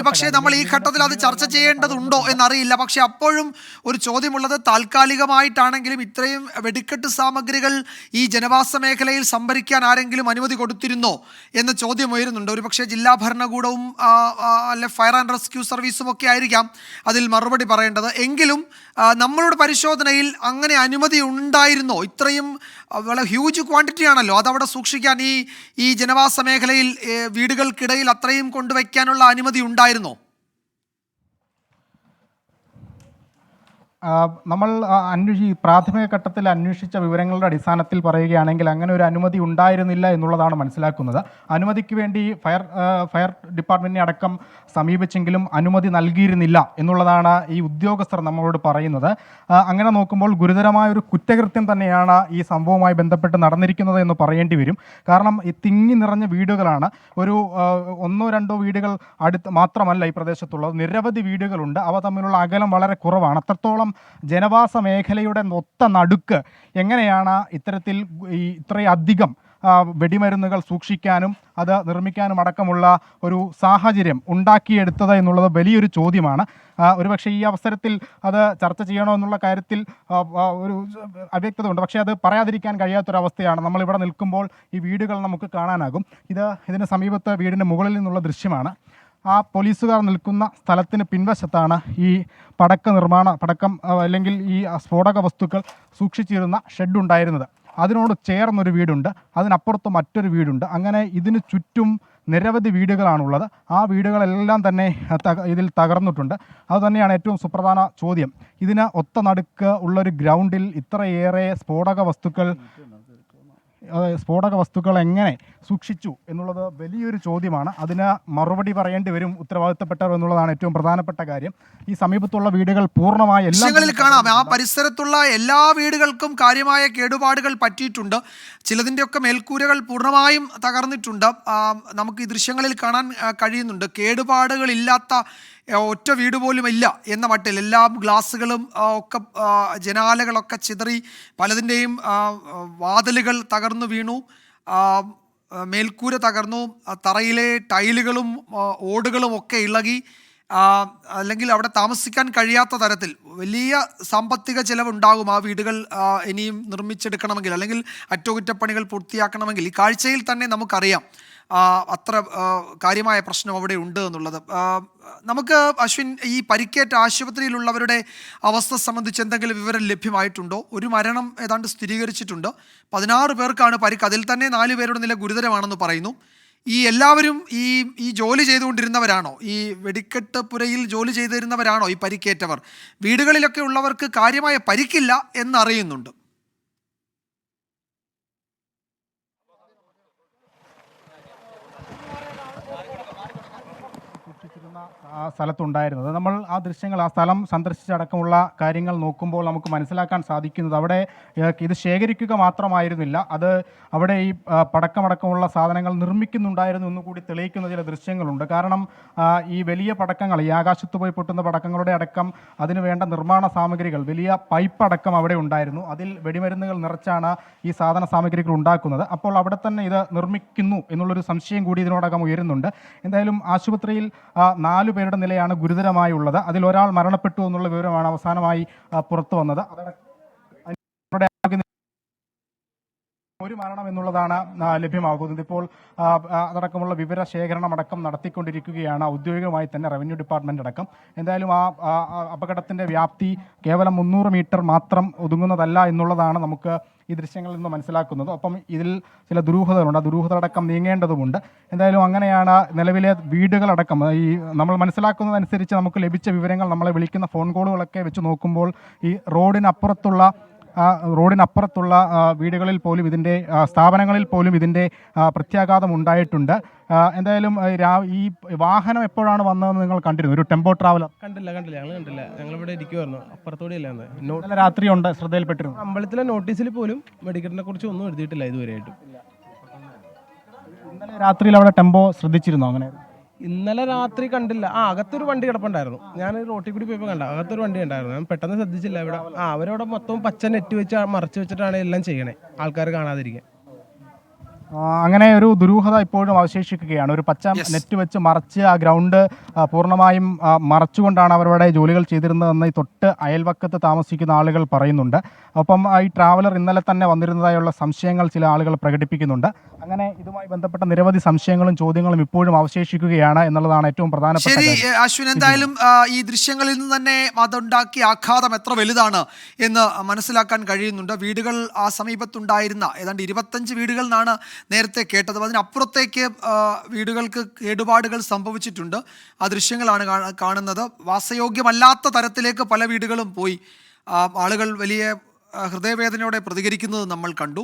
ഒരുപക്ഷെ നമ്മൾ ഈ ഘട്ടത്തിൽ അത് ചർച്ച ചെയ്യേണ്ടതുണ്ടോ എന്നറിയില്ല. പക്ഷെ അപ്പോഴും ഒരു ചോദ്യമുള്ളത് താൽക്കാലികമായിട്ടാണെങ്കിലും ഇത്രയും വെടിക്കെട്ട് സാമഗ്രികൾ ഈ ജനവാസ മേഖലയിൽ സംഭരിക്കാൻ ആരെങ്കിലും അനുമതി കൊടുത്തിരുന്നോ എന്ന ചോദ്യം ഉയരുന്നുണ്ട്. ഒരുപക്ഷെ ജില്ലാ ഭരണകൂടവും അല്ലെ ഫയർ ആൻഡ് റെസ്ക്യൂ സർവീസും ഒക്കെ ആയിരിക്കാം അതിൽ മറുപടി പറയേണ്ടത്. എങ്കിലും നമ്മളുടെ പരിശോധനയിൽ അങ്ങനെ അനുമതി ഉണ്ടായിരുന്നോ? ഇത്രയും വളരെ ഹ്യൂജ് ക്വാണ്ടിറ്റി ആണല്ലോ. അതവിടെ സൂക്ഷിക്കാൻ ഈ ഈ ജനവാസ മേഖലയിൽ വീടുകൾക്കിടയിൽ അത്രയും കൊണ്ടുവയ്ക്കാനുള്ള അനുമതി ഉണ്ടായിരുന്നോ? നമ്മൾ അന്വേഷി പ്രാഥമിക ഘട്ടത്തിൽ അന്വേഷിച്ച വിവരങ്ങളുടെ അടിസ്ഥാനത്തിൽ പറയുകയാണെങ്കിൽ അങ്ങനെ ഒരു അനുമതി ഉണ്ടായിരുന്നില്ല എന്നുള്ളതാണ് മനസ്സിലാക്കുന്നത്. അനുമതിക്ക് വേണ്ടി ഫയർ ഫയർ ഡിപ്പാർട്ട്മെന്റിനെ അടക്കം സമീപിച്ചെങ്കിലും അനുമതി നൽകിയിരുന്നില്ല എന്നുള്ളതാണ് ഈ ഉദ്യോഗസ്ഥർ നമ്മളോട് പറയുന്നത്. അങ്ങനെ നോക്കുമ്പോൾ ഗുരുതരമായ ഒരു കുറ്റകൃത്യം തന്നെയാണ് ഈ സംഭവവുമായി ബന്ധപ്പെട്ട് നടന്നിരിക്കുന്നത് എന്ന് പറയേണ്ടി വരും. കാരണം ഈ തിങ്ങി നിറഞ്ഞ വീടുകളാണ്. ഒരു ഒന്നോ രണ്ടോ വീടുകൾ അടുത്ത് മാത്രമല്ല ഈ പ്രദേശത്തുള്ളത്. നിരവധി വീടുകളുണ്ട്. അവ തമ്മിലുള്ള അകലം വളരെ കുറവാണ്. അത്രത്തോളം ജനവാസ മേഖലയുടെ നൊത്ത നടുക്ക് എങ്ങനെയാണ് ഇത്തരത്തിൽ ഇത്രയധികം വെടിമരുന്നുകൾ സൂക്ഷിക്കാനും അത് നിർമ്മിക്കാനും അടക്കമുള്ള ഒരു സാഹചര്യം ഉണ്ടാക്കിയെടുത്തത് എന്നുള്ളത് വലിയൊരു ചോദ്യമാണ്. ഒരുപക്ഷെ ഈ അവസരത്തിൽ അത് ചർച്ച ചെയ്യണോ എന്നുള്ള കാര്യത്തിൽ ഒരു അവ്യക്തത ഉണ്ട്. പക്ഷേ അത് പറയാതിരിക്കാൻ കഴിയാത്തൊരവസ്ഥയാണ്. നമ്മളിവിടെ നിൽക്കുമ്പോൾ ഈ വീടുകൾ നമുക്ക് കാണാനാകും. ഇത് ഇതിന് സമീപത്ത് വീടിന്റെ മുകളിൽ നിന്നുള്ള ദൃശ്യമാണ്. ആ പോലീസുകാർ നിൽക്കുന്ന സ്ഥലത്തിന് പിൻവശത്താണ് ഈ പടക്ക നിർമ്മാണ പടക്കം അല്ലെങ്കിൽ ഈ സ്ഫോടക വസ്തുക്കൾ സൂക്ഷിച്ചിരുന്ന ഷെഡ് ഉണ്ടായിരുന്നത്. അതിനോട് ചേർന്നൊരു വീടുണ്ട്. അതിനപ്പുറത്ത് മറ്റൊരു വീടുണ്ട്. അങ്ങനെ ഇതിന് ചുറ്റും നിരവധി വീടുകളാണുള്ളത്. ആ വീടുകളെല്ലാം തന്നെ ഇതിൽ തകർന്നിട്ടുണ്ട്. അതുതന്നെയാണ് ഏറ്റവും സുപ്രധാന ചോദ്യം. ഇതിന് ഒത്ത നടുക്ക് ഉള്ളൊരു ഗ്രൗണ്ടിൽ ഇത്രയേറെ സ്ഫോടക വസ്തുക്കൾ സ്ഫോടക വസ്തുക്കൾ എങ്ങനെ സൂക്ഷിച്ചു എന്നുള്ളത് വലിയൊരു ചോദ്യമാണ്. അതിന് മറുപടി പറയേണ്ടി വരും ഉത്തരവാദിത്തപ്പെട്ടവർ എന്നുള്ളതാണ് ഏറ്റവും പ്രധാനപ്പെട്ട കാര്യം. ഈ സമീപത്തുള്ള വീടുകൾ പൂർണമായി എല്ലാ കാണാം. ആ പരിസരത്തുള്ള എല്ലാ വീടുകൾക്കും കാര്യമായ കേടുപാടുകൾ പറ്റിയിട്ടുണ്ട്. ചിലതിന്റെയൊക്കെ മേൽക്കൂരകൾ പൂർണമായും തകർന്നിട്ടുണ്ട്. നമുക്ക് ഈ ദൃശ്യങ്ങളിൽ കാണാൻ കഴിയുന്നുണ്ട്. കേടുപാടുകളില്ലാത്ത ഒറ്റ വീട് പോലും ഇല്ല എന്ന മട്ടിൽ എല്ലാം ഗ്ലാസ്സുകളും ഒക്കെ ജനാലകളൊക്കെ ചിതറി പലതിന്റെയും വാതിലുകൾ തകർന്നു വീണു. മേൽക്കൂര തകർന്നു. തറയിലെ ടൈലുകളും ഓടുകളും ഒക്കെ ഇളകി. അല്ലെങ്കിൽ അവിടെ താമസിക്കാൻ കഴിയാത്ത തരത്തിൽ വലിയ സാമ്പത്തിക ചിലവുണ്ടാകും ആ വീടുകൾ ഇനിയും നിർമ്മിച്ചെടുക്കണമെങ്കിൽ അല്ലെങ്കിൽ അറ്റകുറ്റപ്പണികൾ പൂർത്തിയാക്കണമെങ്കിൽ. ഈ കാഴ്ചയിൽ തന്നെ നമുക്കറിയാം. അത്ര കാര്യമായ പ്രശ്നം അവിടെ ഉണ്ട് എന്നുള്ളത്. നമുക്ക് അശ്വിൻ ഈ പരിക്കേറ്റ ആശുപത്രിയിലുള്ളവരുടെ അവസ്ഥ സംബന്ധിച്ച് എന്തെങ്കിലും വിവരം ലഭ്യമായിട്ടുണ്ടോ? ഒരു മരണം ഏതാണ്ട് സ്ഥിരീകരിച്ചിട്ടുണ്ട്. പതിനാറ് പേർക്കാണ് പരിക്ക്. അതിൽ തന്നെ നാല് പേരുടെ നില ഗുരുതരമാണെന്ന് പറയുന്നു. ഈ എല്ലാവരും ഈ ഈ ജോലി ചെയ്തുകൊണ്ടിരുന്നവരാണോ? ഈ വെടിക്കെട്ട് പുരയിൽ ജോലി ചെയ്തിരുന്നവരാണോ ഈ പരിക്കേറ്റവർ? വീടുകളിലൊക്കെ ഉള്ളവർക്ക് കാര്യമായ പരിക്കില്ല എന്നറിയുന്നുണ്ട്. സൂക്ഷിച്ചിരുന്ന ആ സ്ഥലത്തുണ്ടായിരുന്നത്. നമ്മൾ ആ ദൃശ്യങ്ങൾ ആ സ്ഥലം സന്ദർശിച്ചടക്കമുള്ള കാര്യങ്ങൾ നോക്കുമ്പോൾ നമുക്ക് മനസ്സിലാക്കാൻ സാധിക്കുന്നത് അവിടെ ഇത് ശേഖരിക്കുക മാത്രമായിരുന്നില്ല. അത് അവിടെ ഈ പടക്കമടക്കമുള്ള സാധനങ്ങൾ നിർമ്മിക്കുന്നുണ്ടായിരുന്നു എന്ന് കൂടി തെളിയിക്കുന്ന ചില ദൃശ്യങ്ങളുണ്ട്. കാരണം ഈ വലിയ പടക്കങ്ങൾ ഈ ആകാശത്ത് പോയി പൊട്ടുന്ന പടക്കങ്ങളുടെ അടക്കം അതിന് വേണ്ട നിർമ്മാണ സാമഗ്രികൾ വലിയ പൈപ്പ് അടക്കം അവിടെ ഉണ്ടായിരുന്നു. അതിൽ വെടിമരുന്നുകൾ നിറച്ചാണ് ഈ സാധന സാമഗ്രികൾ ഉണ്ടാക്കുന്നത്. അപ്പോൾ അവിടെ തന്നെ ഇത് നിർമ്മിക്കുന്നു എന്നുള്ളൊരു സംശയം കൂടി ഇതിനോടകം ഉയരുന്നുണ്ട്. എന്തായാലും ആശുപത്രിയിൽ നാലു പേരുടെ നിലയാണ് ഗുരുതരമായുള്ളത്. അതിലൊരാൾ മരണപ്പെട്ടു എന്നുള്ള വിവരമാണ് അവസാനമായി പുറത്തു വന്നത്. അതടക്കം അവരുടെ ആരോഗ്യ ഒരു മരണം എന്നുള്ളതാണ് ലഭ്യമാകുന്നത്. ഇപ്പോൾ അതടക്കമുള്ള വിവര ശേഖരണം അടക്കം നടത്തിക്കൊണ്ടിരിക്കുകയാണ്. ഔദ്യോഗികമായി തന്നെ റവന്യൂ ഡിപ്പാർട്ട്മെന്റ് അടക്കം. എന്തായാലും ആ അപകടത്തിന്റെ വ്യാപ്തി കേവലം മുന്നൂറ് മീറ്റർ മാത്രം ഒതുങ്ങുന്നതല്ല എന്നുള്ളതാണ് നമുക്ക് ഈ ദൃശ്യങ്ങളിൽ നിന്ന് മനസ്സിലാക്കുന്നത്. ഒപ്പം ഇതിൽ ചില ദുരൂഹതകളുണ്ട്. ആ ദുരൂഹതകളടക്കം നീങ്ങേണ്ടതുമുണ്ട്. എന്തായാലും അങ്ങനെയാണ് നിലവിലെ വീടുകളടക്കം. ഈ നമ്മൾ മനസ്സിലാക്കുന്നതനുസരിച്ച് നമുക്ക് ലഭിച്ച വിവരങ്ങൾ നമ്മളെ വിളിക്കുന്ന ഫോൺ കോളുകളൊക്കെ വെച്ച് നോക്കുമ്പോൾ ഈ റോഡിനപ്പുറത്തുള്ള ആ റോഡിനപ്പുറത്തുള്ള വീടുകളിൽ പോലും ഇതിന്റെ സ്ഥാപനങ്ങളിൽ പോലും ഇതിന്റെ പ്രത്യാഘാതം ഉണ്ടായിട്ടുണ്ട്. എന്തായാലും രാ- ഈ വാഹനം എപ്പോഴാണ് വന്നതെന്ന് നിങ്ങൾ കണ്ടിരുന്നു? ഒരു ടെമ്പോ ട്രാവലർ? കണ്ടില്ല കണ്ടില്ല. ഞങ്ങൾ കണ്ടില്ല. ഞങ്ങൾ ഇവിടെ ഇരിക്കുമായിരുന്നു അപ്പുറത്തോടെ അല്ലാന്ന് നോ ഇന്നലെ രാത്രി ഉണ്ട് ശ്രദ്ധയിൽപ്പെട്ടിരുന്നു. അമ്പലത്തിലെ നോട്ടീസിൽ പോലും മെഡിക്കലിനെ കുറിച്ച് ഒന്നും എഴുതിയിട്ടില്ല ഇതുവരെയായിട്ടും. ഇന്നലെ രാത്രിയിൽ അവിടെ ടെമ്പോ ശ്രദ്ധിച്ചിരുന്നു അങ്ങനെ? ഇന്നലെ രാത്രി കണ്ടില്ല. ആ അകത്തൊരു വണ്ടി കിടപ്പുണ്ടായിരുന്നു. ഞാൻ റോട്ടിൽ കൂടി പോയപ്പോൾ കണ്ട. അകത്തൊരു വണ്ടി ഉണ്ടായിരുന്നു. ഞാൻ പെട്ടെന്ന് ശ്രദ്ധിച്ചില്ല ഇവിടെ. ആ അവരവിടെ മൊത്തം പച്ച നെറ്റ് വെച്ച് മറച്ചു വെച്ചിട്ടാണ് എല്ലാം ചെയ്യണേ. ആൾക്കാർ കാണാതിരിക്കാൻ. ആ, അങ്ങനെ ഒരു ദുരൂഹത ഇപ്പോഴും അവശേഷിക്കുകയാണ്. ഒരു പച്ച നെറ്റ് വെച്ച് മറച്ച് ആ ഗ്രൗണ്ട് പൂർണമായും മറച്ചുകൊണ്ടാണ് അവരുടെ ജോലികൾ ചെയ്തിരുന്നതെന്ന് ഈ തൊട്ട് അയൽവക്കത്ത് താമസിക്കുന്ന ആളുകൾ പറയുന്നുണ്ട്. ഒപ്പം ആ, ഈ ട്രാവലർ ഇന്നലെ തന്നെ വന്നിരുന്നതായുള്ള സംശയങ്ങൾ ചില ആളുകൾ പ്രകടിപ്പിക്കുന്നുണ്ട്. അങ്ങനെ ഇതുമായി ബന്ധപ്പെട്ട നിരവധി സംശയങ്ങളും ചോദ്യങ്ങളും ഇപ്പോഴും അവശേഷിക്കുകയാണ് എന്നുള്ളതാണ് ഏറ്റവും പ്രധാനപ്പെട്ട ശരി അശ്വിൻ എന്തായാലും ഈ ദൃശ്യങ്ങളിൽ നിന്ന് തന്നെ അതുണ്ടാക്കിയ ആഘാതം എത്ര വലുതാണ് എന്ന് മനസ്സിലാക്കാൻ കഴിയുന്നുണ്ട്. വീടുകൾ ആ സമീപത്തുണ്ടായിരുന്ന ഏതാണ്ട് ഇരുപത്തഞ്ച് വീടുകൾ എന്നാണ് നേരത്തെ കേട്ടത്. അതിനപ്പുറത്തേക്ക് വീടുകൾക്ക് കേടുപാടുകൾ സംഭവിച്ചിട്ടുണ്ട്. ആ ദൃശ്യങ്ങളാണ് കാണുന്നത്. വാസയോഗ്യമല്ലാത്ത തരത്തിലേക്ക് പല വീടുകളും പോയി. ആളുകൾ വലിയ ഹൃദയവേദനയോടെ പ്രതികരിക്കുന്നത് നമ്മൾ കണ്ടു.